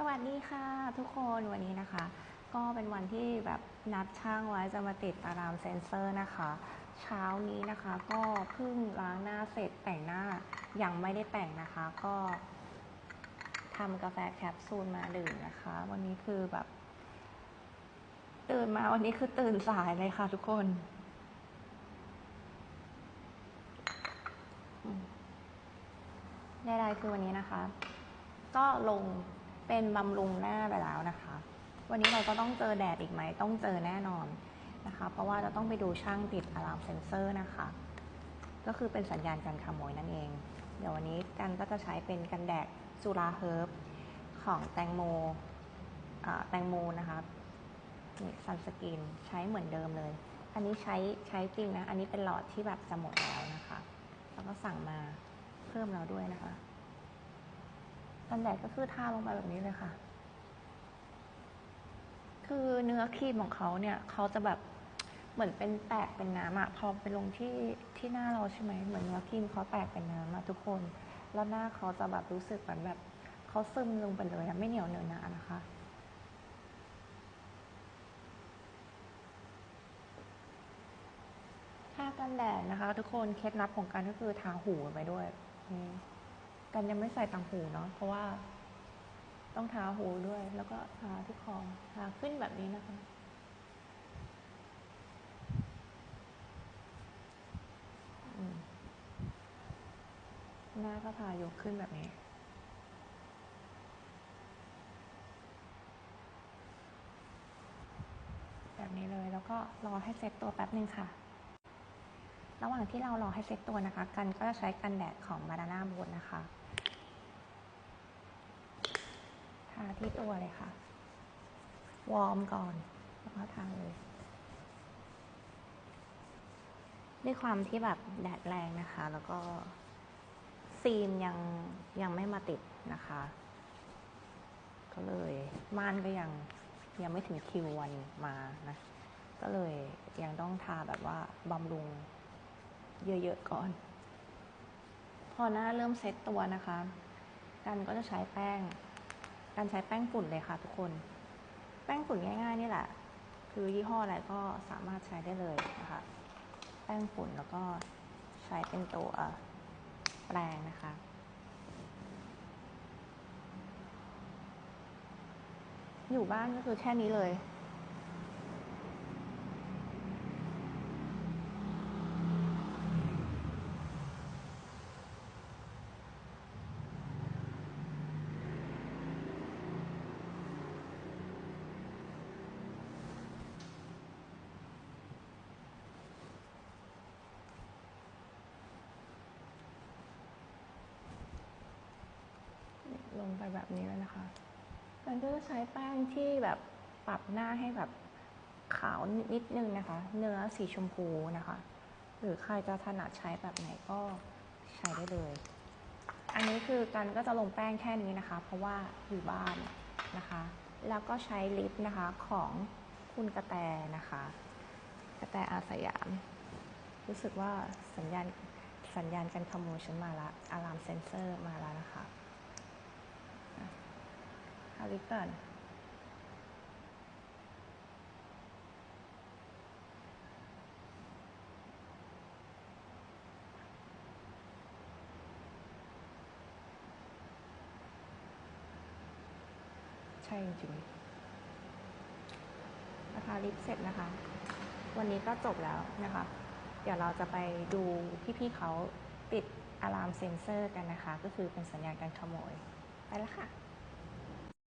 สวัสดีค่ะทุกคนวันนี้นะคะ ก็เป็นวันที่แบบนัดช่างไว้จะมาติดอะลามเซนเซอร์นะคะ เช้านี้นะคะก็เพิ่งล้างหน้าเสร็จแต่งหน้ายังไม่ได้แต่งนะคะ ก็ทำกาแฟแคปซูลมาดื่มนะคะ วันนี้คือแบบ ตื่นมาวันนี้คือตื่นสายเลยค่ะทุกคนได้ไรคือวันนี้นะคะ ก็ลง เป็นบำรุงหน้าไปแล้วนะคะ วันนี้เราก็ต้องเจอแดดอีกไหมต้องเจอแน่นอนนะคะ เพราะว่าจะต้องไปดูช่างติดอะลามเซนเซอร์นะคะ ก็คือเป็นสัญญาณการขโมยนั่นเอง เดี๋ยววันนี้กันก็จะใช้เป็นกันแดดซูราเฮิร์บของแตงโมแตงโมนะคะนี่ซันสกินใช้เหมือนเดิมเลย อันนี้ใช้ใช้จริงนะ อันนี้เป็นหลอดที่แบบจะหมดแล้วนะคะ แล้วก็สั่งมาเพิ่มแล้วด้วยนะคะ กันแดดก็คือทาลงไปแบบนี้เลยค่ะ คือเนื้อครีมของเขาเนี่ยเขาจะแบบเหมือนเป็นแตกเป็นน้ำอะพอไปลงที่ที่หน้าเราใช่ไหมเหมือนเนื้อครีมเขาแตกเป็นน้ำอะทุกคน แล้วหน้าเขาจะแบบรู้สึกเหมือนแบบเขาซึมลงไปเลยอะไม่เหนียวเหนอะหนะนะคะถ้ากันแดดนะคะ ทุกคนเคล็ดลับของการก็คือทาหูไปด้วย กันยังไม่ใส่ต่างหูเนาะเพราะว่าต้องทาหูด้วย แล้วก็ทาที่คอทาขึ้นแบบนี้นะคะหน้าก็ทายกขึ้นแบบนี้ แบบนี้เลยแล้วก็รอให้เซ็ตตัวแป๊บหนึ่งค่ะ ระหว่างที่เรารอให้เซ็ตตัวนะคะ กันก็จะใช้กันแดดของบานาน่าบูนนะคะทาที่ตัวเลยค่ะ วอร์มก่อน แล้วก็ทาเลย ด้วยความที่แบบแดดแรงนะคะ แล้วก็ซีนยังยังไม่มาติดนะคะ ก็เลยม่านก็ยังยังไม่ถึงคิววันมานะ ก็เลยยังต้องทาแบบว่าบำรุง เยอะๆก่อน พอหน้าเริ่มเซ็ตตัวนะคะ กันก็จะใช้แป้ง การใช้แป้งฝุ่นเลยค่ะทุกคน แป้งฝุ่นง่ายๆนี่แหละ คือยี่ห้ออะไรก็สามารถใช้ได้เลยนะคะ แป้งฝุ่นแล้วก็ใช้เป็นตัวแปรงนะคะอยู่บ้านก็คือแค่นี้เลย ลงไปแบบนี้แล้วนะคะกันก็จะใช้แป้งที่แบบปรับหน้าให้แบบขาวนิดนึงนะคะ เนื้อสีชมพูนะคะ หรือใครจะถนัดใช้แบบไหนก็ใช้ได้เลย อันนี้คือกันก็จะลงแป้งแค่นี้นะคะ เพราะว่าอยู่บ้านนะคะ แล้วก็ใช้ลิปนะคะของคุณกระแตนะคะ กระแตอาสยาม รู้สึกว่าสัญญาณสัญญาณการขโมยฉันมาละอะลามเซนเซอร์มาแล้วนะคะ ลิปก่อนใช่จริงๆราคาลิปเสร็จนะคะ วันนี้ก็จบแล้วนะคะ เดี๋ยวเราจะไปดูพี่ๆเขาติดอะลามเซนเซอร์กันนะคะ ก็คือเป็นสัญญาณการขโมย ไปแล้วค่ะ